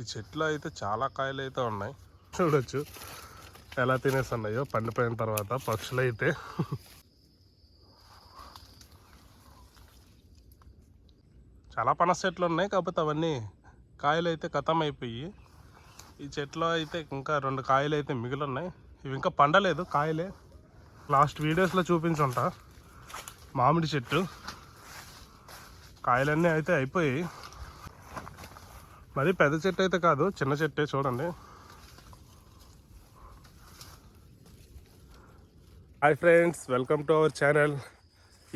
ఈ చెట్లు అయితే చాలా కాయలు అయితే ఉన్నాయి. చూడొచ్చు. ఎలా తినేస్తున్నాయో పండిపోయిన తర్వాత పక్షులు అయితే చాలా పనస చెట్లు ఉన్నాయి కాకపోతే అవన్నీ కాయలు అయితే ఖతం అయిపోయి ఈ చెట్లో అయితే ఇంకా రెండు కాయలు అయితే మిగిలి ఉన్నాయి ఇవి ఇంకా పండలేదు కాయలే. లాస్ట్ వీడియోస్లో చూపించుంటా. మామిడి చెట్టు. కాయలన్నీ అయితే అయిపోయాయి. మరి పెద్ద చెట్టు అయితే కాదు చిన్న చెట్టే చూడండి. Hi friends welcome to our channel.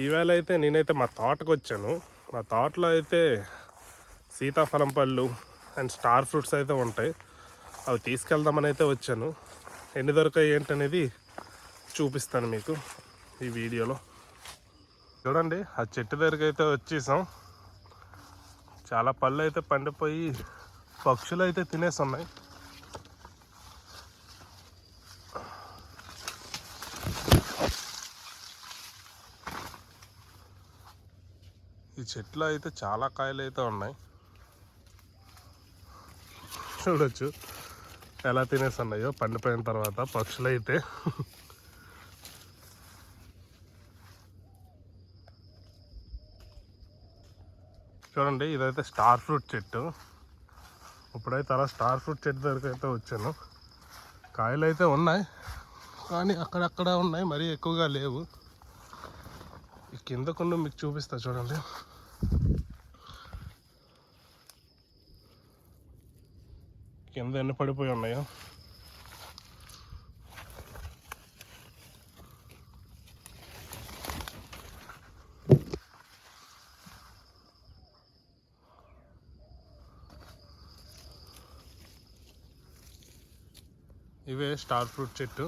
ఈవేళ అయితే నేనైతే మా తోటకు వచ్చాను. మా తోటలో అయితే సీతాఫలం పళ్ళు అండ్ స్టార్ ఫ్రూట్స్ అయితే ఉంటాయి. అవి తీసుకెళ్దామని అయితే వచ్చాను. ఎన్ని దొరకాయి ఏంటనేది చూపిస్తాను మీకు ఈ వీడియోలో. చూడండి ఆ చెట్టు దగ్గరికి అయితే వచ్చేసాం. చాలా పళ్ళు అయితే పండిపోయి పక్షులు అయితే తినేస్తున్నాయి. ఈ చెట్లు అయితే చాలా కాయలు అయితే ఉన్నాయి. చూడొచ్చు ఎలా తినేస్తున్నాయో పండిపోయిన తర్వాత పక్షులు అయితే చూడండి ఇదైతే స్టార్ ఫ్రూట్ చెట్టు. ఇప్పుడైతే అలా స్టార్ ఫ్రూట్ చెట్టు దగ్గరికి అయితే వచ్చాను. కాయలు అయితే ఉన్నాయి కానీ అక్కడక్కడ ఉన్నాయి మరీ ఎక్కువగా లేవు. ఈ కింద కొన్ని మీకు చూపిస్తా చూడండి. కింద ఎన్ని పడిపోయి ఉన్నాయో. ఇవే స్టార్ ఫ్రూట్ చెట్టు.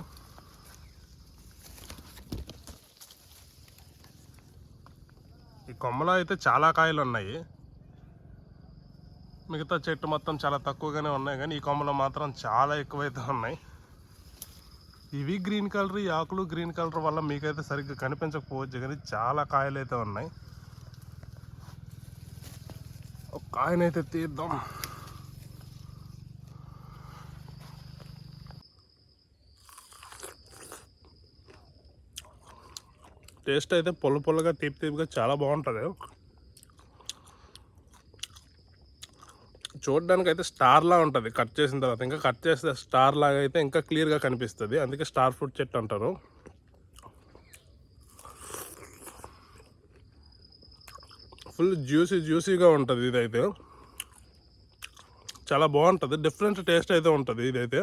ఈ కొమ్మలో అయితే చాలా కాయలు ఉన్నాయి. మిగతా చెట్టు మొత్తం చాలా తక్కువగానే ఉన్నాయి కానీ ఈ కొమ్మలో మాత్రం చాలా ఎక్కువైతే ఉన్నాయి. ఇవి గ్రీన్ కలర్ ఈ ఆకులు గ్రీన్ కలర్ వల్ల మీకైతే సరిగ్గా కనిపించకపోవచ్చు కానీ చాలా కాయలు అయితే ఉన్నాయి. ఒక కాయనైతే తీద్దాం. టేస్ట్ అయితే పొల్ల పొల్లగా తీపి తీపిగా చాలా బాగుంటుంది. చూడడానికి అయితే స్టార్లా ఉంటుంది. కట్ చేసిన తర్వాత ఇంకా కట్ చేస్తే స్టార్ లాగా అయితే ఇంకా క్లియర్గా కనిపిస్తుంది. అందుకే స్టార్ ఫ్రూట్ చెట్టు అంటారు. ఫుల్ జ్యూసీ జ్యూసీగా ఉంటుంది ఇదైతే. చాలా బాగుంటుంది. డిఫరెంట్ టేస్ట్ అయితే ఉంటుంది ఇదైతే.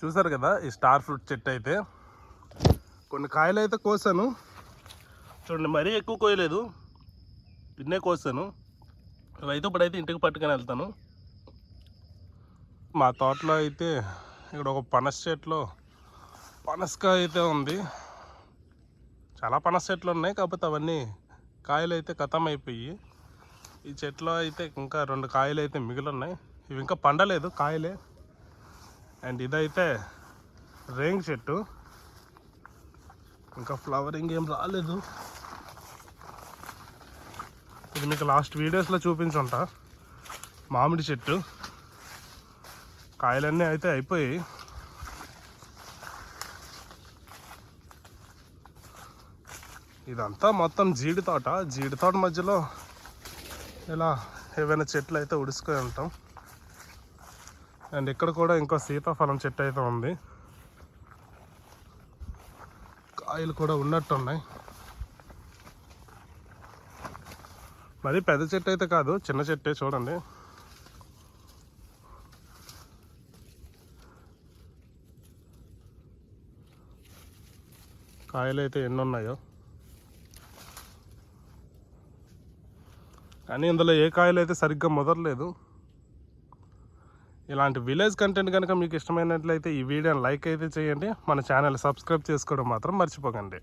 చూసారు కదా ఈ స్టార్ ఫ్రూట్ చెట్టు అయితే. కొన్ని కాయలు అయితే కోసాను. చూడండి మరీ ఎక్కువ కోయలేదు. పిన్నే కోసాను. ఇవైతే ఇప్పుడైతే ఇంటికి పట్టుకొని వెళ్తాను. మా తోటలో అయితే ఇక్కడ ఒక పనస చెట్లో పనసకాయ అయితే ఉంది. చాలా పనస చెట్లు ఉన్నాయి కాకపోతే అవన్నీ కాయలు అయితే ఖతం అయిపోయి ఈ చెట్లో అయితే ఇంకా రెండు కాయలు అయితే మిగిలి ఉన్నాయి. ఇవి ఇంకా పండలేదు కాయలే. అండ్ ఇదైతే రేంగ్ చెట్టు. ఇంకా ఫ్లవరింగ్ ఏం రాలేదు. ఇది మీకు లాస్ట్ వీడియోస్లో చూపించుంటా. మామిడి చెట్టు. కాయలన్నీ అయితే అయిపోయి ఇదంతా మొత్తం జీడి తోట. జీడి తోట మధ్యలో ఇలా ఏవైనా చెట్లు అయితే ఉడుసుకొని ఉంటాం. అండ్ ఇక్కడ కూడా ఇంకో సీతాఫలం చెట్టు అయితే ఉంది. కాయలు కూడా ఉన్నట్టున్నాయి. మరి పెద్ద చెట్టు అయితే కాదు చిన్న చెట్టే చూడండి. కాయలు అయితే ఎన్ని ఉన్నాయో. కానీ ఇందులో ఏ కాయలు అయితే సరిగ్గా మొదలలేదు ఇలాంటి విలేజ్ కంటెంట్ కనుక మీకు ఇష్టమైనట్లయితే ఈ వీడియోని లైక్ అయితే చేయండి. మన ఛానల్ సబ్స్క్రైబ్ చేసుకోవడం మాత్రం మర్చిపోకండి.